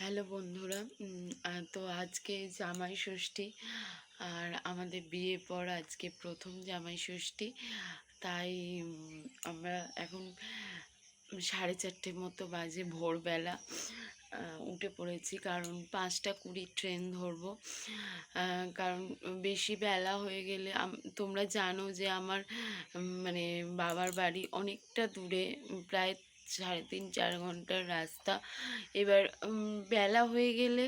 Hello বন্ধুরা তো আজকে জামাই ষষ্ঠী আর আমাদের বিয়ের পর আজকে প্রথম জামাই ষষ্ঠী। তাই আমরা এখন সাড়ে চারটে মতো বাজে ভোরবেলা উঠে পড়েছি। কারণ পাঁচটা কুড়ি ট্রেন ধরবো। কারণ বেশি বেলা হয়ে গেলে তোমরা জানো যে আমার মানে বাবার বাড়ি অনেকটা দূরে, প্রায় সাড়ে তিন, চার ঘণ্টার রাস্তা। এবার বেলা হয়ে গেলে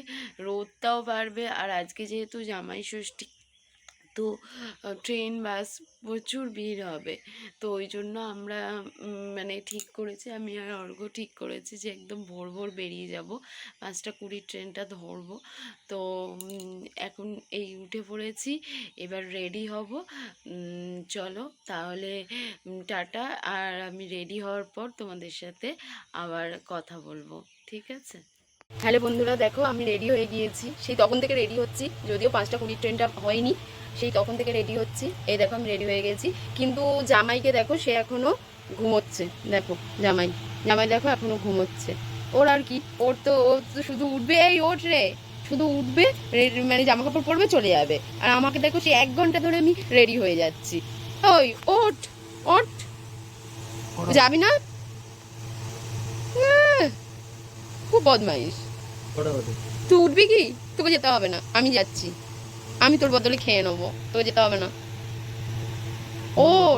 রোদটাও বাড়বে। আর আজকে যেহেতু জামাই ষষ্ঠী তো ট্রেন, বাস প্রচুর ভিড় হবে। তো ওই জন্য আমরা মানে ঠিক করেছি, আমি আর অর্ঘ ঠিক করেছি যে একদম ভোর ভোর বেরিয়ে যাব। পাঁচটা কুড়ি ট্রেনটা ধরবো। তো এখন এই উঠে পড়েছি, এবার রেডি হব। চলো তাহলে টাটা। আর আমি রেডি হওয়ার পর তোমাদের সাথে আবার কথা বলব। ঠিক আছে? হ্যালো বন্ধুরা দেখো আমি রেডি হয়ে গিয়েছি। সেই তখন থেকে রেডি হচ্ছি যদিও পাঁচটা কুড়ির ট্রেনটা হয়নি সেই তখন থেকে রেডি হচ্ছি। এই দেখো আমি রেডি হয়ে গেছি। কিন্তু জামাইকে দেখো সে এখনও ঘুমোচ্ছে। দেখো জামাই জামাই দেখো এখনও ঘুমোচ্ছে। ওর আর কি ওর তো ও তো শুধু উঠবে এই ওঠ রে। শুধু উঠবে রে- মানে জামা কাপড় পরবে চলে যাবে। আর আমাকে দেখো সে এক ঘণ্টা ধরে আমি রেডি হয়ে যাচ্ছি। ওই ওঠ ওঠ। যাবি না আহ, খুব বদমাইশ। তুই উঠবি কি? তোকে যেতে হবে না। আমি যাচ্ছি। আমি তোর বদলে খেয়ে নেব। তোকে যেতে হবে না। ও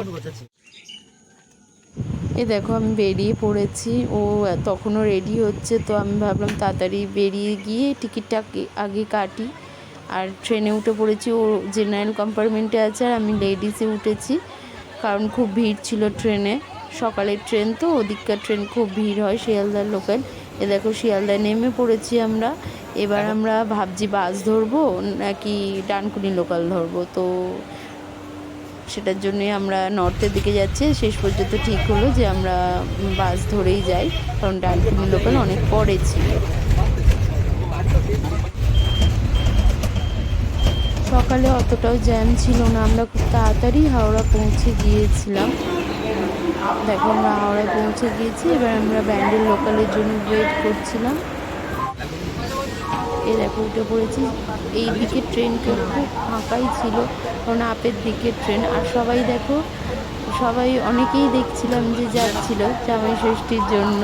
এ দেখো আমি বেরিয়ে পড়েছি। ও তখনও রেডি হচ্ছে তো আমি ভাবলাম তাড়াতাড়ি বেরিয়ে গিয়ে টিকিটটা আগে- কাটি। আর ট্রেনে উঠে পড়েছি। ও জেনারেল কম্পার্টমেন্টে আছে আর আমি লেডিসে উঠেছি। কারণ খুব ভিড় ছিল ট্রেনে সকালের ট্রেন তো ওদিককার ট্রেন খুব ভিড় হয় শিয়ালদার লোকাল এ দেখো শিয়ালদায় নেমে পড়েছি আমরা। এবার আমরা ভাবছি বাস ধরবো নাকি ডানকুনি লোকাল ধরবো। তো সেটার জন্যই আমরা নর্থের দিকে যাচ্ছি। শেষ পর্যন্ত ঠিক হলো যে আমরা বাস ধরেই যাই কারণ ডানকুনি লোকাল অনেক পরে ছিল। সকালে অতটাও জ্যাম ছিল না। আমরা খুব তাড়াতাড়ি হাওড়া পৌঁছে গিয়েছিলাম। দেখো আমরা হাওড়ায় পৌঁছে গিয়েছি। এবার আমরা ব্যান্ডেল লোকালের জন্য ওয়েট করছিলাম। এই দেখো উঠে পড়েছি। এই দিকে ট্রেনটা খুব ফাঁকাই ছিল কারণ আপের দিকে ট্রেন। আর সবাই দেখো সবাই অনেকেই দেখছিলাম যে যাচ্ছিল জামাই ষষ্ঠীর জন্য।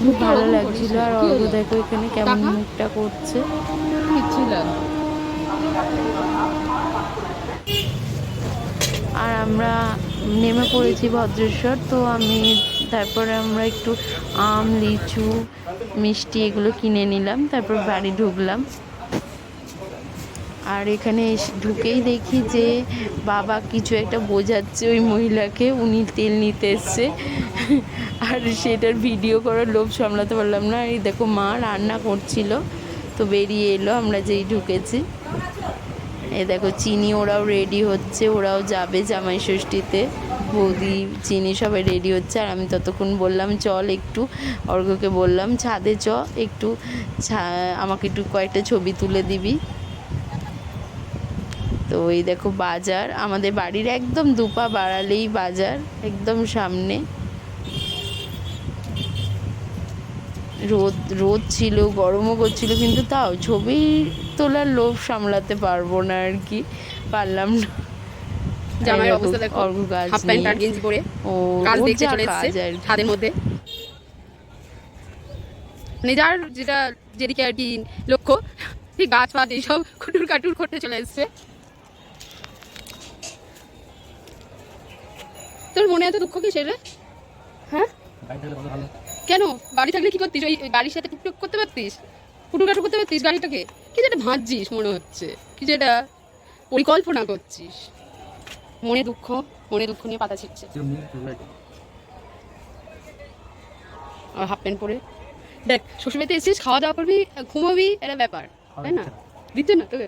খুব ভালো লাগছিল। আর অর্ঘ দেখো এখানে কেমন মুখটা করছে। আর আমরা নেমে পড়েছি ভদ্রেশ্বর, তো আমি তারপরে আমরা একটু আম, লিচু, মিষ্টি এগুলো কিনে নিলাম, তারপর বাড়ি ঢুকলাম। আর এখানে ঢুকেই দেখি যে বাবা কিছু একটা বোঝাচ্ছে ওই মহিলাকে, উনি তেল নিতে এসছে। আর সেটার ভিডিও করার লোভ সামলাতে পারলাম না। এই দেখো মা রান্না করছিল, তো বেরিয়ে এলো, আমরা যেই ঢুকেছি। এই দেখো, চিনি ওরাও রেডি হচ্ছে, ওরাও যাবে জামাই ষষ্ঠীতে। বৌদি, চিনি সবাই রেডি হচ্ছে, আর আমি ততক্ষণ বললাম, চল একটু। অর্ঘকে বললাম, ছাদে চ, একটু আমাকে একটু কয়েকটা ছবি তুলে দিবি। তো এই দেখো, বাজার, আমাদের বাড়ির একদম দুপা বাড়ালেই বাজার, একদম সামনে। রোদ রোদ ছিল গরমও করছিল কিন্তু তাও ছবি তোলার লোভ সামলাতে পারব না আর কি পারলাম না। এই অবস্থা দেখো অর্ঘ গাছ হাফ প্যান্ট আর গেঞ্জি পরে ও কাজ দেখতে চলে এসছে ছাদের মধ্যে। মানে যার যেটা যেদিকে আর কি লক্ষ্য ঠিক গাছ ফাছ এইসব কুটুর কাটুর করতে চলে এসছে। তোর মনে এত দুঃখ কি সেটা হ্যাঁ? কেন? বাড়ি থাকলে কি করতিস? ওই গাড়ির সাথে টুকটুক করতে পারতিস? কাটুর করতে পারতিস গাড়িটাকে কি যেটা ভাঁজছিস মনে হচ্ছে। কি যেটা পরিকল্পনা করছিস। মনে দুঃখ মনে দুঃখ নিয়ে পাতা ছিটছে। আর হাফ প্যান্ট পরে। দেখ শ্বশুরবাড়িতে এসেছিস খাওয়া দাওয়া করবি ঘুমাবি এটা ব্যাপার তাই না? দিতে না তোকে।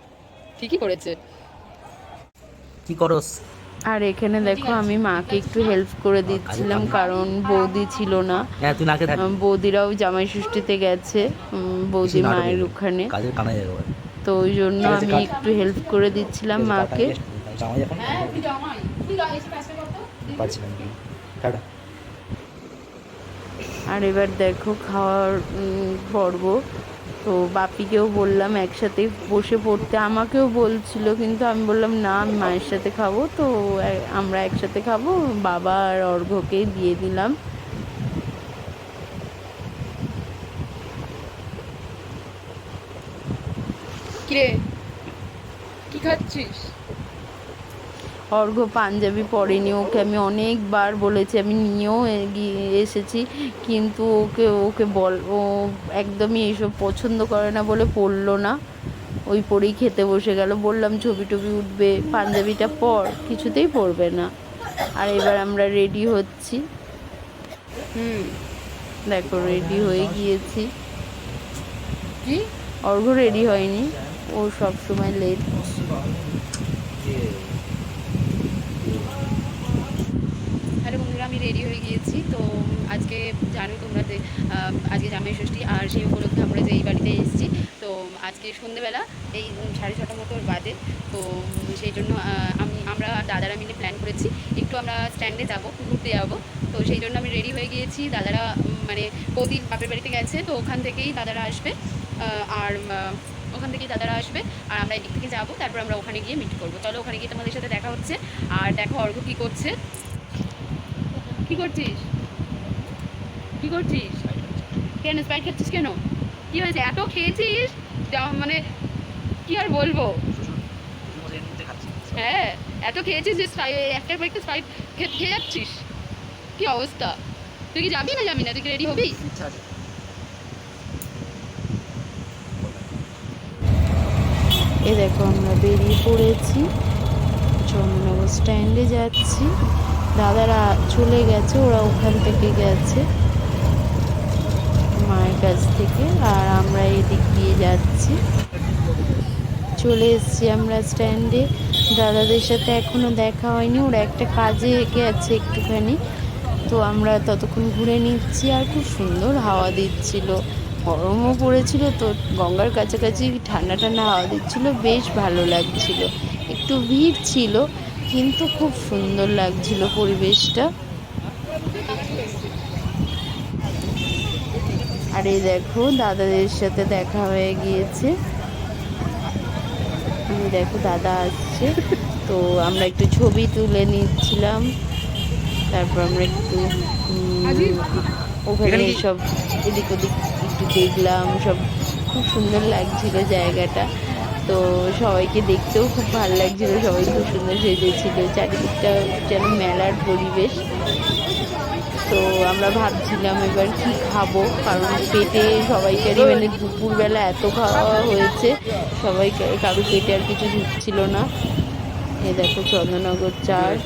ঠিকই করেছে। কি করস? আর এখানে দেখো আমি মাকে একটু হেল্প করে দিচ্ছিলাম কারণ বৌদি ছিল না। হ্যাঁ বৌদিরাও জামাই ষষ্ঠীতে গেছে বৌদি মায়ের ওখানে। তো ওই জন্য আমি একটু হেল্প করে দিচ্ছিলাম মাকে। আর এবার দেখো খাওয়ার পর্ব। তো বাপিকেও বললাম একসাথে বসে পড়তে। আমাকেও বলছিল, কিন্তু আমি বললাম, না, আমি মায়ের সাথে খাব। তো আমরা একসাথে খাব। বাবা আর অর্ঘ্যকে দিয়ে দিলাম। কিরে? কি খাচ্ছিস? অর্ঘ্য পাঞ্জাবি পরেনি। ওকে আমি অনেকবার বলেছি আমি নিয়েও এসেছি কিন্তু ওকে ওকে বল ও একদমই এইসব পছন্দ করে না বলে পরলো না। ওই পরেই খেতে বসে গেল। বললাম ছবি টবি উঠবে পাঞ্জাবিটা পর কিছুতেই পরবে না। আর এবার আমরা রেডি হচ্ছি। হুম দেখো রেডি হয়ে গিয়েছি। কি? অর্ঘ্য রেডি হয়নি। ও সব সময় লেট হ্যালো বন্ধুরা, আমি রেডি হয়ে গিয়েছি। তো আজকে জানো তোমরা যে আজকে জামাই ষষ্ঠী আর সেই উপলক্ষে আমরা যে এই বাড়িতে এসেছি, তো আজকে সন্ধেবেলা এই সাড়ে ছটা মতো বাজে। তো সেই জন্য আমি, আমরা দাদারা মিলে প্ল্যান করেছি, একটু আমরা স্ট্যান্ডে যাব, ঘুরতে যাব। তো সেই জন্য আমি রেডি হয়ে গিয়েছি। দাদারা মানে বৌদি বাপের বাড়িতে গেছে, তো ওখান থেকেই দাদারা আসবে। আর ওখান থেকেই দাদারা আসবে, আর আমরা এদিক থেকে যাব, তারপর আমরা ওখানে গিয়ে মিট করব। তাহলে ওখানে গিয়ে তোমাদের সাথে দেখা হচ্ছে, আর দেখো অর্ঘ কী করছে। কি করছিস? কি করছিস? কেন স্প্রাইট খাচ্ছিস কেন? কি হয়েছে? এত খেয়েছিস? মানে কি আর বলব? হ্যাঁ এত খেয়েছিস যে একটার পর একটা স্প্রাইট খেয়ে যাচ্ছিস? কি অবস্থা? তুই কি যাবি না যাবি না? তুই কি রেডি হবি? এ দেখো, আমরা বেরিয়ে পড়েছি। চন্দ্রনগর স্ট্যান্ডে যাচ্ছি। দাদারা চলে গেছে, ওরা ওখান থেকে গেছে মায়ের কাছ থেকে, আর আমরা এদিক দিয়ে যাচ্ছি। চলে এসেছি আমরা স্ট্যান্ডে। দাদাদের সাথে এখনও দেখা হয়নি, ওরা একটা কাজে গেছে একটুখানি। তো আমরা ততক্ষণ ঘুরে নিচ্ছি, আর খুব সুন্দর হাওয়া দিচ্ছিল। গরমও পড়েছিল তো, গঙ্গার কাছাকাছি ঠান্ডা ঠান্ডা হাওয়া দিচ্ছিল, বেশ ভালো লাগছিল। একটু ভিড় ছিল কিন্তু খুব সুন্দর লাগছিল পরিবেশটা। আর এই দেখো দাদাদের সাথে দেখা হয়ে গিয়েছে। দেখো দাদা আসছে। তো আমরা একটু ছবি তুলে নিচ্ছিলাম। তারপর আমরা একটু ওখানে সব এদিক ওদিক একটু দেখলাম। সব খুব সুন্দর লাগছিল জায়গাটা। তো সবাইকে দেখতেও খুব ভালো লাগছিল, সবাই খুব সুন্দর সেজেছিল, চারিদিকটা যেন মেলার পরিবেশ। তো আমরা ভাবছিলাম এবার কি খাব, কারণ পেটে সবাইকারই মানে দুপুরবেলা এত খাওয়া হয়েছে সবাইকে কারও পেটে আর কিছু ঢুকছিল না। এ দেখো চন্দ্রনগর চার্চ।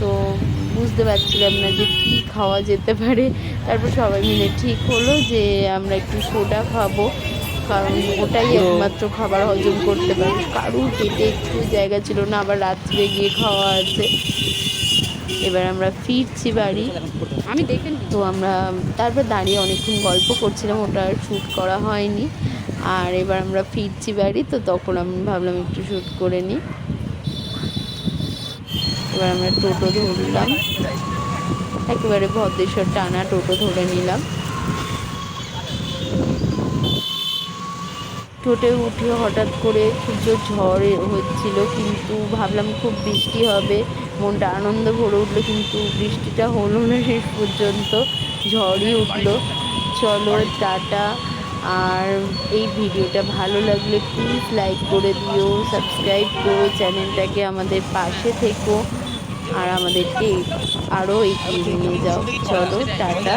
তো বুঝতে পারছিলাম না যে কি খাওয়া যেতে পারে। তারপর সবাই মিলে ঠিক হলো যে আমরা একটু সোডা খাব। কারণ ওটাই একমাত্র খাবার হজম করতে পারি। কারুর পেটে একটু জায়গা ছিল না আবার রাত্রে গিয়ে খাওয়া আছে। এবার আমরা ফিরছি বাড়ি। আমি দেখে তো আমরা তারপর দাঁড়িয়ে অনেকক্ষণ গল্প করছিলাম ওটা আর শ্যুট করা হয়নি। আর এবার আমরা ফিরছি বাড়ি তো তখন আমি ভাবলাম একটু শ্যুট করে নিই। এবার আমরা টোটো ধরলাম। একেবারে ভদ্রেশ্বর টানা টোটো ধরে নিলাম। টোটে উঠে হঠাৎ করে সূর্য ঝড় হচ্ছিল, কিন্তু ভাবলাম খুব বৃষ্টি হবে। মনটা আনন্দ ভরে উঠল, কিন্তু বৃষ্টিটা হলো না শেষ পর্যন্ত। ঝড়ই উঠল। চলো টাটা। আর এই ভিডিওটা ভালো লাগলে প্লিজ লাইক করে দিও সাবস্ক্রাইব করো, চ্যানেলটাকে আমাদের পাশে থেকো। আর আমাদেরকে আরও এগিয়ে নিয়ে যাও। চলো টাটা।